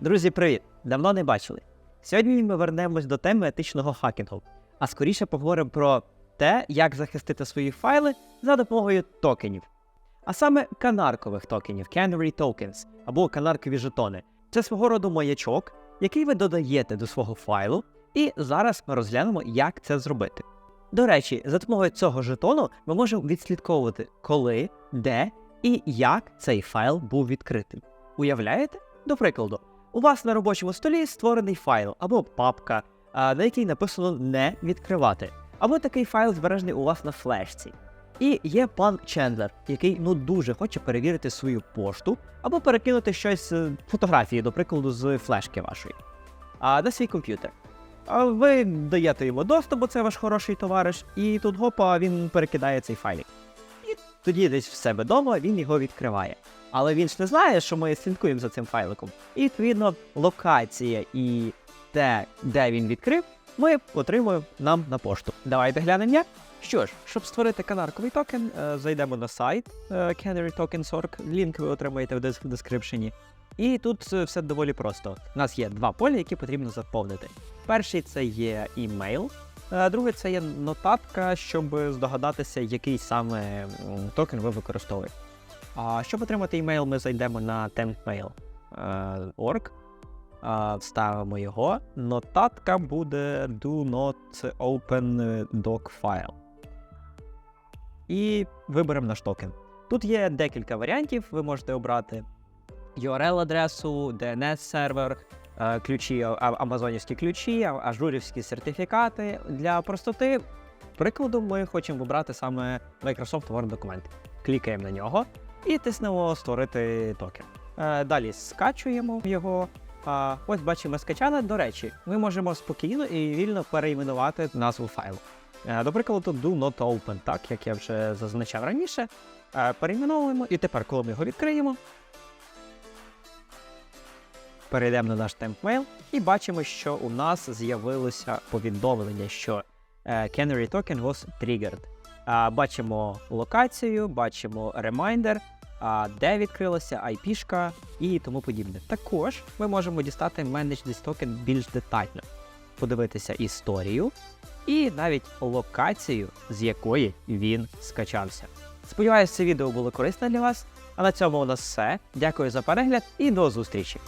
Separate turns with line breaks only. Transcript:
Друзі, привіт! Давно не бачили. Сьогодні ми вернемось до теми етичного хакінгу, а скоріше поговоримо про те, як захистити свої файли за допомогою токенів. А саме канаркових токенів, Canary Tokens, або канаркові жетони. Це свого роду маячок, який ви додаєте до свого файлу, і зараз ми розглянемо, як це зробити. До речі, за допомогою цього жетону ми можемо відслідковувати, коли, де і як цей файл був відкритим. Уявляєте? До прикладу, у вас на робочому столі створений файл або папка, на якій написано не відкривати, або такий файл збережений у вас на флешці. І є пан Чендлер, який ну дуже хоче перевірити свою пошту або перекинути щось фотографії, до прикладу, з флешки вашої а, на свій комп'ютер. А ви даєте йому доступ, бо це ваш хороший товариш, і тут гопа він перекидає цей файлик. Тоді десь в себе вдома він його відкриває. Але він ж не знає, що ми слідкуємо за цим файликом. І відповідно локація і те, де він відкрив, ми отримуємо нам на пошту. Давайте глянемо як. Що ж, щоб створити канарковий токен, е, зайдемо на сайт е, canarytokens.org, лінк ви отримаєте в дес- дескрипшені. І тут е, все доволі просто. У нас є два поля, які потрібно заповнити. Перший це є імейл, е, другий це є нотатка, щоб здогадатися, який саме токен ви використовуєте. А щоб отримати імейл, ми зайдемо на tempmail.org, е, вставимо його. Нотатка буде do not open doc file. І виберемо наш токен. Тут є декілька варіантів, ви можете обрати URL-адресу, DNS-сервер, е, ключі, амазонівські ключі, ажурівські сертифікати. Для простоти, прикладу, ми хочемо обрати саме Microsoft Word документ. Клікаємо на нього і тиснемо Створити токен. Е, Далі скачуємо його. Ось бачимо, скачали. До речі, ми можемо спокійно і вільно перейменувати назву файлу. Е, До прикладу, do not open, так як я вже зазначав раніше. Е, Перейменовуємо, і тепер, коли ми його відкриємо, перейдемо на наш темпмейл і бачимо, що у нас з'явилося повідомлення, що е, Canary Token was triggered. Бачимо локацію, бачимо ремайдер, де відкрилася IP-шка і тому подібне. Також ми можемо дістати Manage this token більш детально, подивитися історію і навіть локацію, з якої він скачався. Сподіваюсь, це відео було корисне для вас. А на цьому у нас все. Дякую за перегляд і до зустрічі!